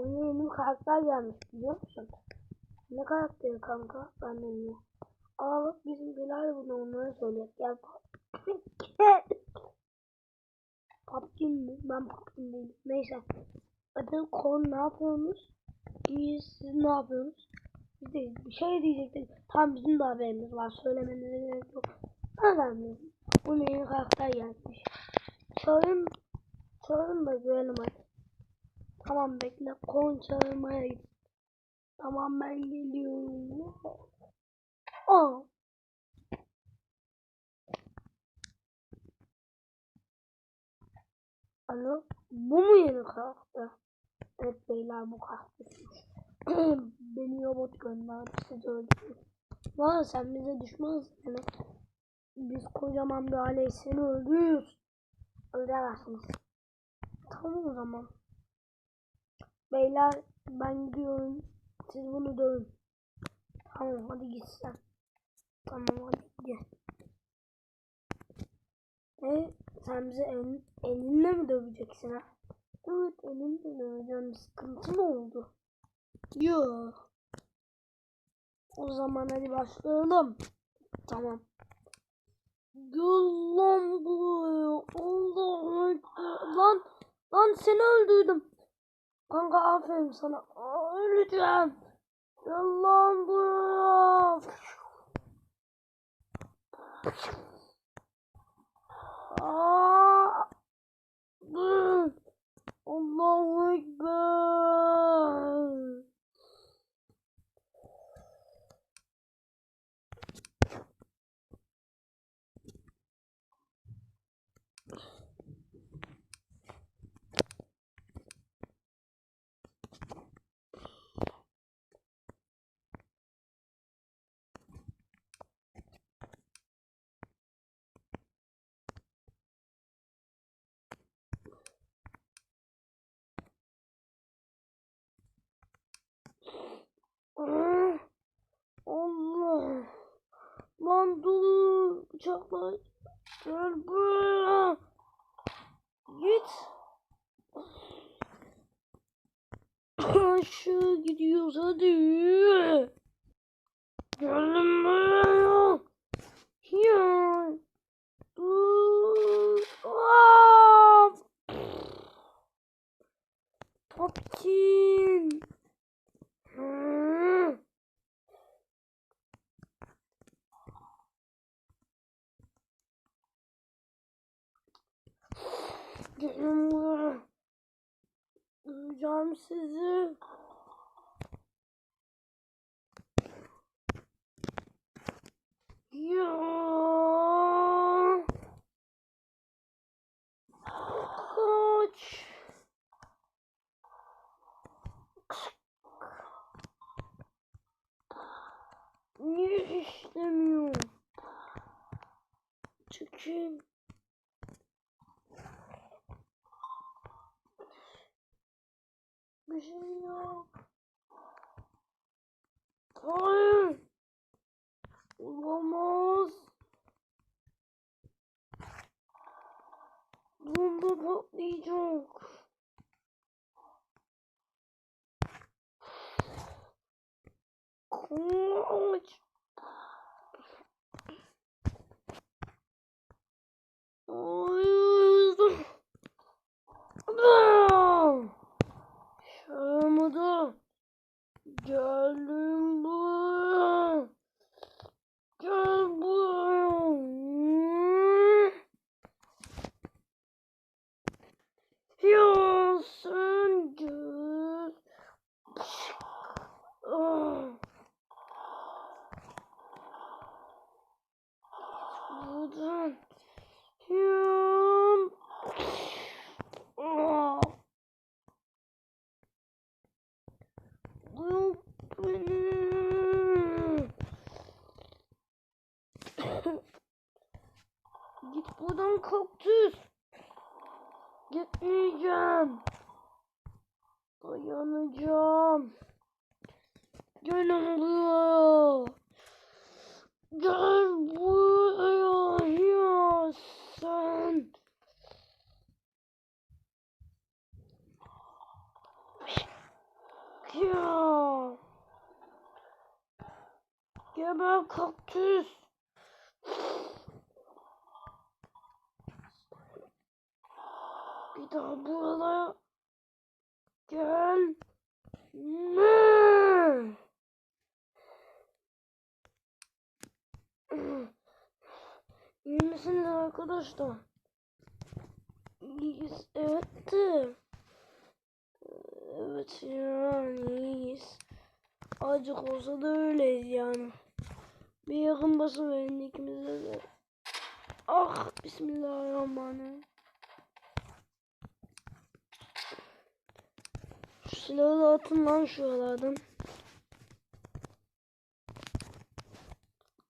oyuna yeni bir karakter gelmiş biliyor musun? Ne karakteri kanka? Ben bilmiyorum. Aa bak bizim Bilal bunu onlara söylüyor. Gel Papkin mi? Ben Papkin değilim. Neyse. Hadi kon ne yapıyorsunuz? İyi siz ne yapıyorsunuz? Biz de bir şey diyecektik. Tam bizim de haberimiz var. Söylemenize gerek yok. Önemli. Bu yeni karakter gelmiş. Çağırın. Çağırın da görelim hadi. Tamam bekle. Kon çağırmaya git. Tamam ben geliyorum. Aa. Alo. Bu mu yeni karakter? Evet beyler bu karakter. Beni robot gönderdi size öldürüyor. Valla sen bize düşmansın demek. Biz kocaman bir aileyiz seni öldürüyoruz. Öldüremezsiniz. Tamam o zaman. Beyler ben gidiyorum. Siz bunu dövün. Tamam hadi git sen. Tamam hadi gel. E sen bize el, elinle mi döveceksin ha? Evet elinle döveceğim. Sıkıntı mı oldu? Yok. O zaman hadi başlayalım. Tamam. Gel lan buraya. Allah Lan, lan seni öldürdüm. Kanka aferin sana. Aa, öleceğim. Gel lan buraya. Aa. Allahu Ekber. Ah, Allah. Lan dur. Uçaklar. Gel buraya. Git. Aşağı gidiyoruz hadi. Geldim buraya. Ya. Dur. Aa! Popkin. Hı. Gelin buraya. Duyacağım sizi. Ya. Kaç. Niye işlemiyor? Çekil. Bir şey yok. Hayır. Olamaz. Bomba patlayacak. Kaç. Hayır. Ah! Şamada. Geldim buraya. Gel buraya. Ya sen gel. Ah. Buradan. Ya. Ah. Bırak beni. Git buradan kaktüs. Gitmeyeceğim. Dayanacağım. Gel buraya. Gel buraya ya sen. Ya. Geber kaktüs. Bir daha buralara gel. Ne? İyi misiniz arkadaşlar? İyiyiz. Evet de. Evet yani iyiyiz. Acık olsa da öyleyiz yani. Bir yakın basın verin ikimize de. Ah bismillahirrahmanirrahim. Silahı da atın lan şuralardan.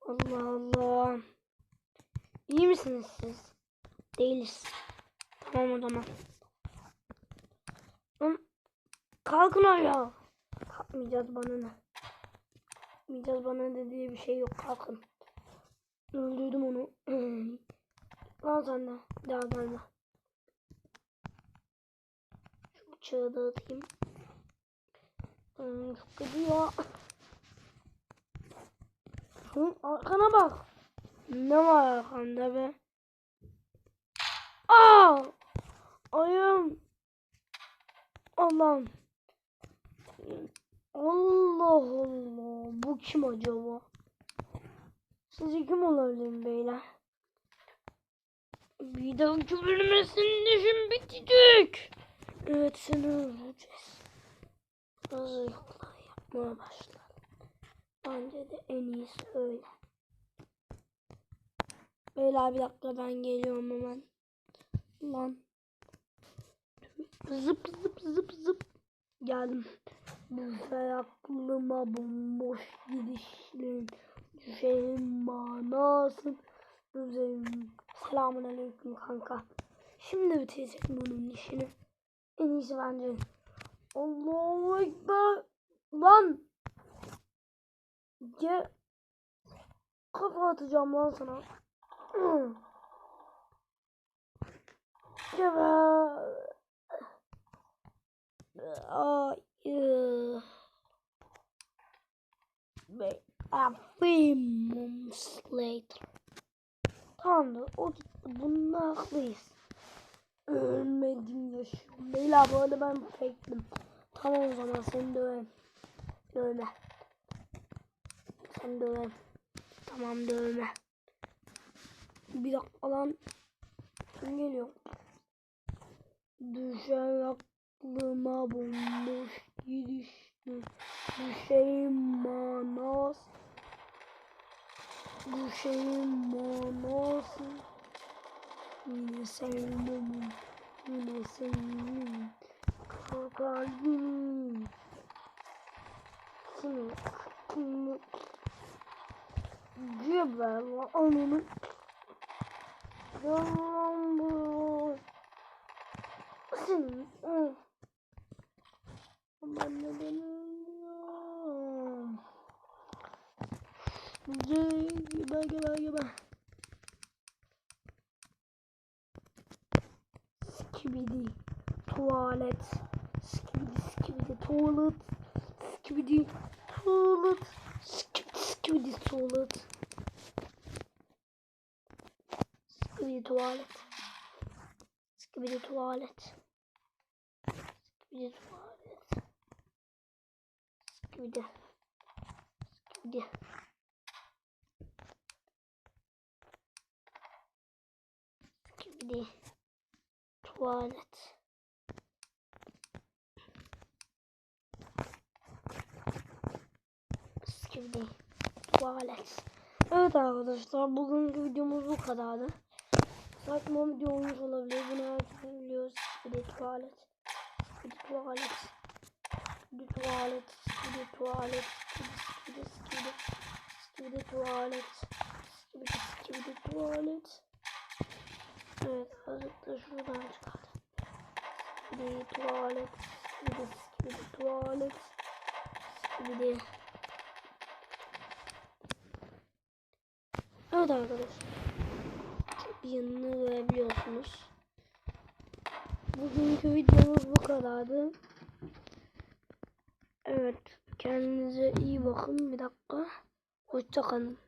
Allah Allah. İyi misiniz siz? Değiliz. Tamam o zaman. Kalkın ayağa. Kalkmayacağız bana ne. Kalkmayacağız bana ne diye bir şey yok. Kalkın. Öldürdüm onu. Lan sen de. Daha gelme. Şu bıçağı da atayım. Hmm, ya. Hı, arkana bak. Ne var arkanda be? Aa! Ayağım. Allah'ım. Allah Allah. Bu kim acaba? Sizce kim olabilir beyler? Bir dahaki bölüme senin işin bitecek. Evet seni öldüreceğiz. Hazırlıklar yapmaya başla. Bence de en iyisi öyle. Beyler bir dakika ben geliyorum hemen. Lan. Zıp zıp zıp zıp. Geldim. Büfe aklıma bomboş gidişlerin düşeyim manasın. Üzeyim. Selamun aleyküm kanka. Şimdi bitirecek bunun işini. En iyisi bence. Allahu Ekber. Lan. Ge kafa atacağım lan sana. Geber. Ay. A few months later. Tamamdır. O gitti. Bunda haklıyız. Ölmedim yaşıyorum. Beyler bu arada ben fake'dim. Tamam o zaman seni döveyim. Dövme. Sen döveyim. Tamam dövme. Bir dakika lan. Kim geliyor? Düşen aklıma bomboş gidişti. Düşeyim manas. Düşeyim manası. Yine sevdim. Yine sevdim. Kalbim. Kıkkını. Geber lan ananı. Yalan bu. Senin. Ben de benim. Geber geber geber. Skibidi tuvalet. Skibidi skibidi tuvalet. Skibidi tuvalet. Skibidi skibidi tuvalet. Skibidi tuvalet. Skibidi tuvalet. Skibidi tuvalet. Skibidi. Skibidi. Skibidi. Tuvalet. Skibidi. Tuvalet. Evet arkadaşlar bugünkü videomuz bu kadardı. Saçma video olmuş olabilir. Bunu herkes biliyoruz. Skibidi tuvalet. Skibidi tuvalet. Skibidi tuvalet. Skibidi tuvalet. Skibidi skibidi. Skibidi tuvalet. Skibidi skibidi tuvalet. Evet azıcık da şuradan çıkardım. Skibidi tuvalet. Skibidi skibidi tuvalet. Skibidi. Evet arkadaşlar. Yanını görebiliyorsunuz. Bugünkü videomuz bu kadardı. Evet. Kendinize iyi bakın. Bir dakika. Hoşça kalın.